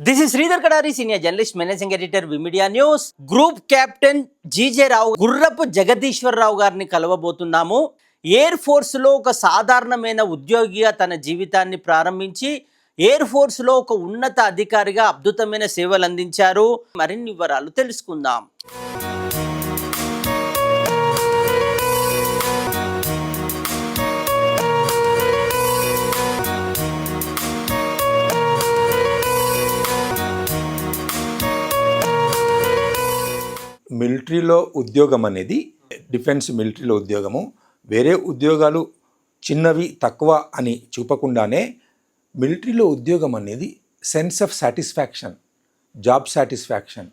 This is Sridhar Kadari senior journalist managing editor Vimedia news group captain G J Rao Gurrapu Jagadeeswara Rao గారిని కలవబోతున్నాము. Air ఫోర్స్లో ఒక సాధారణమైన ఉద్యోగిగా తన జీవితాన్ని ప్రారంభించి ఎయిర్ ఫోర్స్లో ఒక ఉన్నత అధికారిగా అద్భుతమైన సేవలు అందించారు. మరిన్ని వివరాలు తెలుసుకుందాం. మిలిటరీలో ఉద్యోగం అనేది డిఫెన్స్ మిలిటరీలో ఉద్యోగము వేరే ఉద్యోగాలు చిన్నవి తక్కువ అని చూపకుండానే మిలిటరీలో ఉద్యోగం అనేది sense of satisfaction job satisfaction.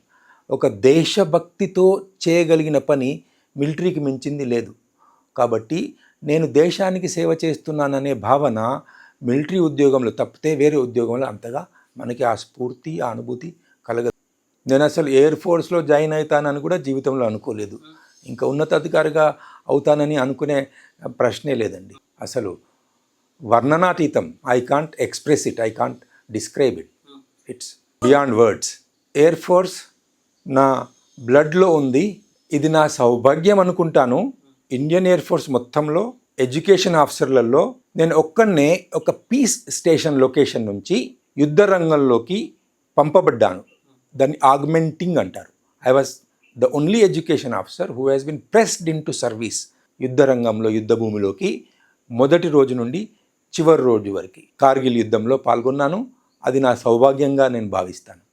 ఒక దేశభక్తితో చేయగలిగిన పని మిలిటరీకి మించింది లేదు. కాబట్టి నేను దేశానికి సేవ చేస్తున్నాననే భావన మిలిటరీ ఉద్యోగంలో తప్పితే వేరే ఉద్యోగంలో అంతగా మనకి ఆ స్ఫూర్తి ఆ అనుభూతి కలగదు. నేను అసలు ఎయిర్ ఫోర్స్లో జాయిన్ అవుతానని కూడా జీవితంలో అనుకోలేదు. ఇంకా ఉన్నతాధికారిగా అవుతానని అనుకునే ప్రశ్నే లేదండి. అసలు వర్ణనాతీతం I can't express it I can't describe it it's beyond words air force నా బ్లడ్లో ఉంది. ఇది నా సౌభాగ్యం అనుకుంటాను. ఇండియన్ ఎయిర్ ఫోర్స్ మొత్తంలో ఎడ్యుకేషన్ ఆఫీసర్లలో నేను ఒక్కనే ఒక పీస్ స్టేషన్ లొకేషన్ నుంచి యుద్ధ రంగంలోకి పంపబడ్డాను. దాన్ని ఆగ్మెంటింగ్ అంటారు. I was the only education officer who has been pressed into service యుద్ధ రంగంలో యుద్ధ భూమిలోకి. మొదటి రోజు నుండి చివరి రోజు వరకు కార్గిల్ యుద్ధంలో పాల్గొన్నాను. అది నా సౌభాగ్యంగా నేను భావిస్తాను.